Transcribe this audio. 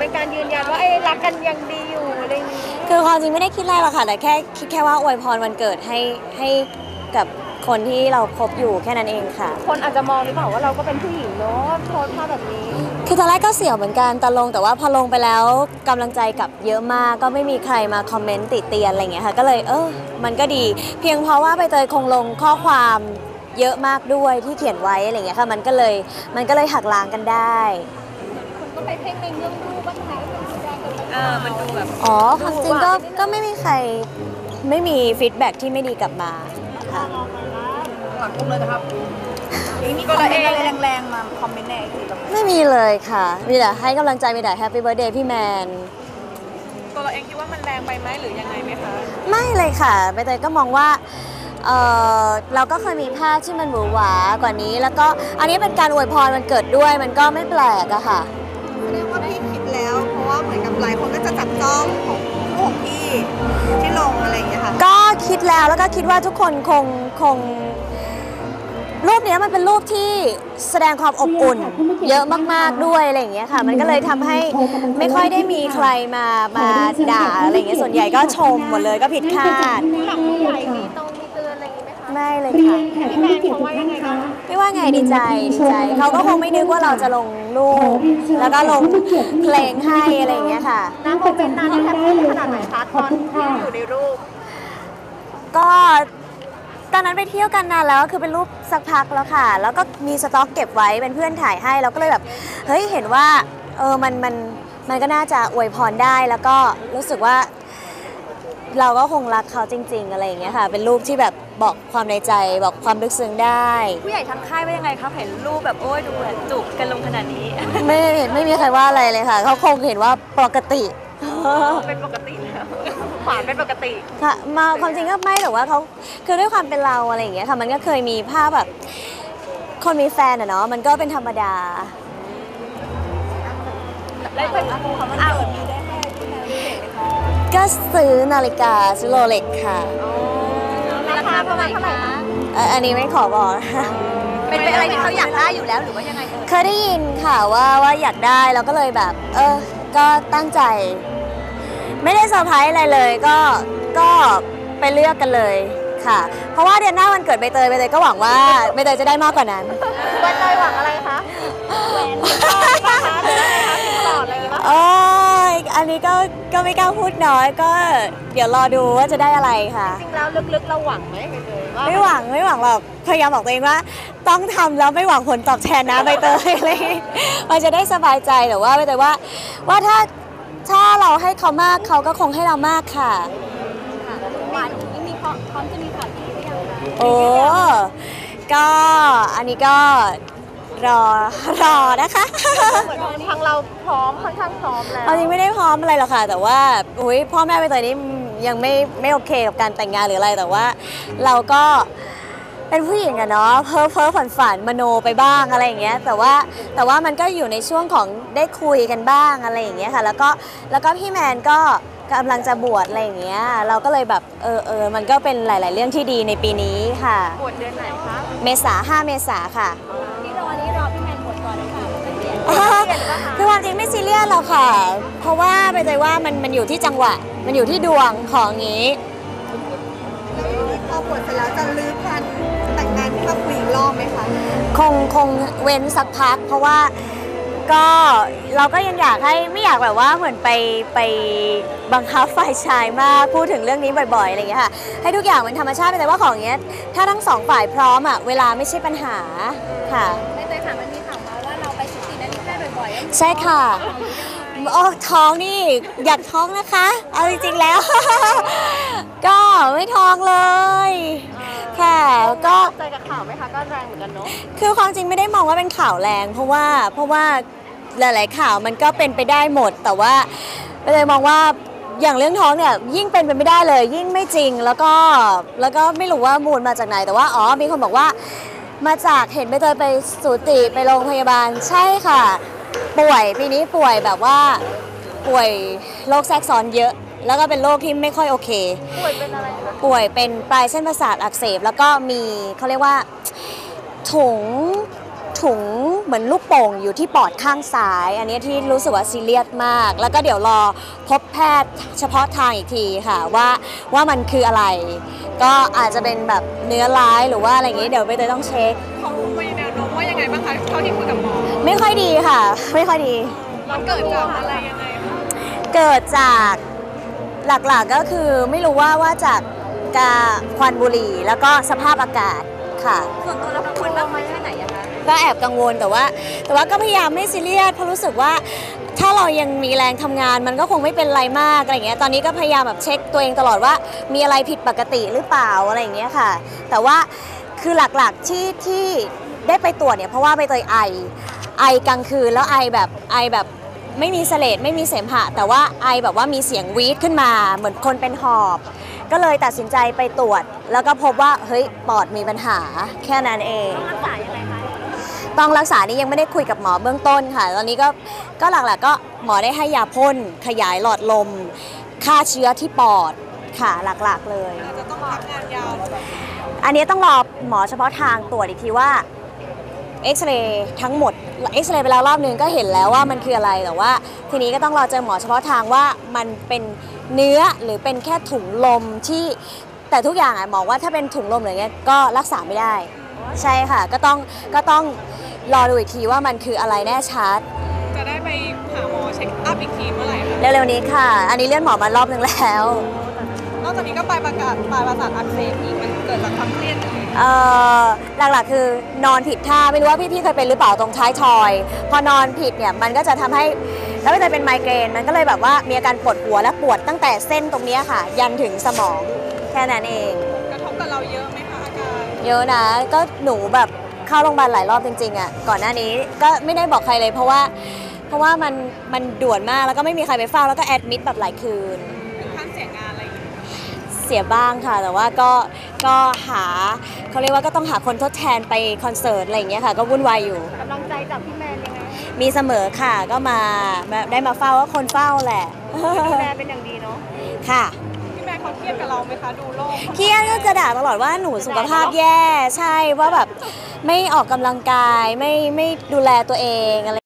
เป็นการยืนยันว่าไอ้ยรักกันยังดีอยู่อะไรอย่างนี้คือความจริงไม่ได้คิดอะไรหรอกค่ะแต่แค่คิดแค่ว่าอวยพรวันเกิดให้ให้กับคนที่เราคบอยู่แค่นั้นเองค่ะ คนอาจจะมองหรือเปล่าว่าเราก็เป็นผู้หญิงเนาะโพสต์ภาพแบบนี้ คือตอนแรกก็เสี่ยวเหมือนกันแต่ลงแต่ว่าพอลงไปแล้วกำลังใจกลับเยอะมากก็ไม่มีใครมาคอมเมนต์ติเตียนอะไรอย่างเงี้ยค่ะ ก็เลยเออมันก็ดี เพียงเพราะว่าใบเตยคงลงข้อความเยอะมากด้วยที่เขียนไว้อะไรอย่างเงี้ยค่ะ มันก็เลยมันก็เลยหักล้างกันได้คนก็ไปเพ่งในเรื่องรูปว่า เออมันดูแบบอ๋อความจริงก็ก็ไม่มีใครไม่มีฟีดแบ็กที่ไม่ดีกลับมาค่ะหลังกุ้มเลยนะครับมีคนเองอะไรแรงๆมาคอมเมนต์ในไอจีบ้างไหมไม่มีเลยค่ะ มีแต่ให้กำลังใจมีแต่แฮปปี้เบ t ร์ a เดย์พี่แมน ตัวเราเองคิดว่ามันแรงไปไหมหรือยังไงไหมคะ ไม่เลยค่ะใบเตยก็มองว่าเออเราก็เคยมีภาพที่มันหวือหวากว่านี้ แล้วก็อันนี้เป็นการอวยพรมันเกิดด้วยมันก็ไม่แปลกอะค่ะ หมือนกับหลายคนก็จะจับจ้องของลูกของพี่ที่ลงอะไรอย่างเงี้ยค่ะ ก็คิดแล้วแล้วก็คิดว่าทุกคนคงคง รูปเนี้ยมันเป็นรูปที่แสดงความอบอุ่น เยอะมากๆด้วยอะไรอย่างเงี้ยค่ะ มันก็เลยทำให้ไม่ค่อยได้มีใครมามาด่าอะไรอย่างเงี้ยส่วนใหญ่ก็ชมหมดเลยก็ผิดคาดหลังผู้ใหญ่มีต รงมีเตือนอะไรอย่างนี้ไหมคะไม่เลยเรียค่ะนแขกผู้มีเกียรติทุกท่านนะคะไม่ว่าไงดีใจดีใจ เขาก็คงไม่นึกว่าเราจะลงรูปแล้วก็ลงเพลงให้อะไรอย่างเงี้ยค่ะณโมเมนต์นั้นแฮปปี้ขนาดไหนคะตอนที่อยู่ในรูป ก็ตอนนั้นไปเที่ยวกันนานแล้วคือเป็นรูปสักพักแล้วค่ะ แล้วก็มีสต็อกเก็บไว้เป็นเพื่อนถ่ายให้เราก็เลยแบบเฮ้ยเห็นว่าเออมันมันมันก็น่าจะอวยพรได้แล้วก็รู้สึกว่า เราก็คงรักเขาจริง ๆ อะไรอย่างเงี้ยค่ะ เป็นรูปที่แบบบอกความในใจบอกความลึกซึ้งได้ ผู้ใหญ่ทางค่ายว่ายังไงครับเห็นรูปแบบโอ้ยดูเหมือนจุกกันลงขนาดนี้ ไม่เห็นไม่มีใครว่าอะไรเลยค่ะ เขาคงเห็นว่าปกติ เป็นปกติแล้วขวานเป็นปกติ ค่ะมาความจริงก็ไม่แต่ว่าเขาคือด้วยความเป็นเราอะไรอย่างเงี้ยค่ะมันก็เคยมีภาพแบบ คนมีแฟนอะเนาะมันก็เป็นธรรมดา แล้วเป็นอ้าวก็ ซื้อนาฬิกาซื้อโรเล็กค่ะราคาประมาณเท่าไหร่คะเอ่ออันนี้ไม่ขอบอกนะคะเป็นเป็นอะไรที่เขาอยากได้อยู่แล้วหรือว่ายังไงเอ่ยเคยได้ยินค่ะว่าว่าอยากได้แล้วก็เลยแบบ เออ ก็ตั้งใจ ไม่ได้เซอร์ไพรส์อะไรเลยก็ก็ไปเลือกกันเลยค่ะ เพราะว่าเดือนหน้าวันเกิดใบเตยใบเตยก็หวังว่าใบเตยจะได้มากกว่านั้น วันเลยหวังอะไรคะ ก็ก็ไม่กล้าพูดน้อยก็เดี๋ยวรอดูว่าจะได้อะไรค่ะ จริงแล้วลึกๆเราหวังไหมไปเลยว่าไม่หวังไม่หวังหรอกพยายามบอกตัวเองว่า ต้องทำแล้วไม่หวังผลตอบแทนนะใบเตยอะไรอย่างเลยมันจะได้สบายใจแต่ว่าใบเตยว่า ว่าถ้าถ้าเราให้เขามากเขาก็คงให้เรามากค่ะ หวานมีพร้อมพร้อมจะมีข่าวดีหรือยังคะโอ้ก็อันนี้ก็ รอรอนะคะเหมือนทางเราพร้อมค่อนข้างพร้อมแล้วเอาจริงไม่ได้พร้อมอะไรหรอกค่ะ แต่ว่าอุ้ยพ่อแม่ใบเตยนี่ยังไม่ไม่โอเคกับการแต่งงานหรืออะไรแต่ว่า เราก็เป็นผู้หญิงอะเนาะเพ้อเพ้อฝันฝันมโนไปบ้างอะไรอย่างเงี้ยแต่ว่าแต่ว่ามันก็อยู่ในช่วงของได้คุยกันบ้างอะไรอย่างเงี้ยค่ะ แล้วก็แล้วก็พี่แมนก็กำลังจะบวชอะไรอย่างเงี้ยเราก็เลยแบบเออเออมันก็เป็นหลาย ๆ เรื่องที่ดีในปีนี้ค่ะ บวชเดือนไหนคะ เมษา5เมษาค่ะ คือความจริงไม่ซีเรียสหรอกค่ะ เพราะว่าไปใจว่ามันมันอยู่ที่จังหวะ มันอยู่ที่ดวงของงี้พอบวชเสร็จแล้วจะลื้อแผนแต่งงานที่มาคุยอีกรอบไหมคะ คงคงเว้นสักพัก เพราะว่าก็เราก็ยังอยากให้ไม่อยากแบบว่าเหมือนไปไปบังคับฝ่ายชายมากพูดถึงเรื่องนี้บ่อยๆอะไรอย่างเงี้ยค่ะให้ทุกอย่างมันธรรมชาติไปแต่ว่าของเงี้ยถ้าทั้งสองฝ่ายพร้อมอะเวลาไม่ใช่ปัญหาค่ะ ใช่ค่ะโอ้ท้องนี่อยากท้องนะคะ เอาจริงๆแล้ว ก็ไม่ท้องเลยค่ะก็ใจกับข่าวไหมคะก็แรงเหมือนกันเนาะคือความจริงไม่ได้มองว่าเป็นข่าวแรง เพราะว่าเพราะว่าหลาย ๆ ข่าวมันก็เป็นไปได้หมด แต่ว่าเลยมองว่าอย่างเรื่องท้องเนี่ยยิ่งเป็นไปไม่ได้เลย ยิ่งไม่จริงแล้วก็แล้วก็ไม่รู้ว่ามูลมาจากไหนแต่ว่าอ๋อมีคนบอกว่า มาจากเห็นใบเตยไปสูติไปโรงพยาบาลใช่ค่ะ ป่วยปีนี้ป่วยแบบว่าป่วยโรคแทรกซ้อนเยอะ แล้วก็เป็นโรคที่ไม่ค่อยโอเค ป่วยเป็นอะไรคะป่วยเป็นปลายเส้นประสาทอักเสบ แล้วก็มีเขาเรียกว่าถุงถถุงเหมือนลูกโป่งอยู่ที่ปอดข้างซ้าย อันนี้ที่รู้สึกว่าซีเรียสมาก แล้วก็เดี๋ยวรอพบแพทย์เฉพาะทางอีกทีค่ะว่าว่ามันคืออะไร ก็อาจจะเป็นแบบเนื้อร้ายหรือว่าอะไรอย่างนี้เดี๋ยวไปเตยต้องเช็คเขาไม่แนวโน้มว่ายัง ไงบ้างคะเท่าที่คุยกับหมอไม่ค่อยดีค่ะ ไม่ค่อยดี มันเกิดจากอะไรยังไงคะเกิดจากหลักๆก็คือไม่รู้ว่าว่าจากกาควันบุหรี่แล้วก็สภาพอากาศค่ะ ส่วนตัวเรากังวลมากน้อยแค่ไหนอะคะก็แอบกังวลแต่ว่า แต่ว่าก็พยายามไม่ซีเรียสเพราะรู้สึกว่า ถ้าเรายังมีแรงทำงานมันก็คงไม่เป็นไรมากอะไรอย่างเงี้ยตอนนี้ก็พยายามแบบเช็คตัวเองตลอดว่า มีอะไรผิดปกติหรือเปล่าอะไรอย่างเงี้ยค่ะ แต่ว่าคือหลักๆที่ที่ ได้ไปตรวจเนี่ยเพราะว่าไปเตยไอไอกลางคืนแล้วไอแบบไอแบบไม่มีเสลดไม่มีเสมหะ แต่ว่าไอแบบว่ามีเสียงวีดขึ้นมา เหมือนคนเป็นหอบ ก็เลยตัดสินใจไปตรวจ แล้วก็พบว่าเฮ้ยปอดมีปัญหาแค่นั้นเองต้องรักษายังไงคะต้องรักษานี่ยังไม่ได้คุยกับหมอเบื้องต้นค่ะ ตอนนี้ก็ก็หลักๆก็หมอได้ให้ยาพ่นขยายหลอดลมฆ่าเชื้อที่ปอดค่ะหลักๆเลยอาจจะต้องพักงานยาวอันนี้ต้องรอหมอเฉพาะทางตรวจอีกทีว่า เอ็กซเรย์ทั้งหมดเอ็กซเรย์ไปแล้วรอบนึงก็เห็นแล้วว่ามันคืออะไรแต่ว่า ทีนี้ก็ต้องรอเจอหมอเฉพาะทางว่ามันเป็นเนื้อหรือเป็นแค่ถุงลมที่แต่ทุกอย่างอะหมอว่าถ้าเป็นถุงลมอะไรเงี้ยก็รักษาไม่ได้ ใช่ค่ะ ก็ต้องก็ต้องรอดูอีกทีว่ามันคืออะไรแน่ชัดจะได้ไปหาหมอเช็คอัพอีกทีเมื่อไหร่คะเร็วๆนี้ค่ะ อันนี้เลื่อนหมอมารอบนึงแล้วน อกจากนี้ก็ปลายประกาศปลายประสาทอักเสบอีกมันเกิดจากความเครียดอย่างไรเอ่อหลักๆคือนอนผิดท่าไม่รู้ว่าพี่ๆเคยเป็นหรือเปล่าตรงท้ายทอย พอนอนผิดเนี่ยมันก็จะทำให้แล้วก็จะเป็นไมเกรนมันก็เลยแบบว่ามีอาการปวดหัวและปวดตั้งแต่เส้นตรงเนี้ยค่ะ ยันถึงสมองแค่นั้นเอง กระทบกับเราเยอะไหมคะอาการเยอะนะก็หนูแบบเข้าโรงพยาบาลหลายรอบจริงๆอะก่อนหน้านี้ก็ไม่ได้บอกใครเลยเพราะว่า เพราะว่ามันมันด่วนมากแล้วก็ไม่มีใครไปเฝ้าแล้วก็แอดมิดแบบหลายคืน เสียบ้างค่ะ แต่ว่าก็ก็หาเขาเรียกว่าก็ต้องหาคนทดแทนไปคอนเสิร์ตอะไรอย่างเงี้ยค่ะ ก็วุ่นวายอยู่ กำลังใจจากพี่แมนยังไงมีเสมอค่ะก็มามาได้มาเฝ้าก็คนเฝ้าแหละ ดูแลเป็นอย่างดีเนาะค่ะ พี่แม่เขาเครียดกับเราไหมคะดูโลก เครียดก็จะด่าตลอดว่าหนูสุขภาพแย่ใช่ว่าแบบไม่ออกกำลังกายไม่ไม่ดูแลตัวเองอะไร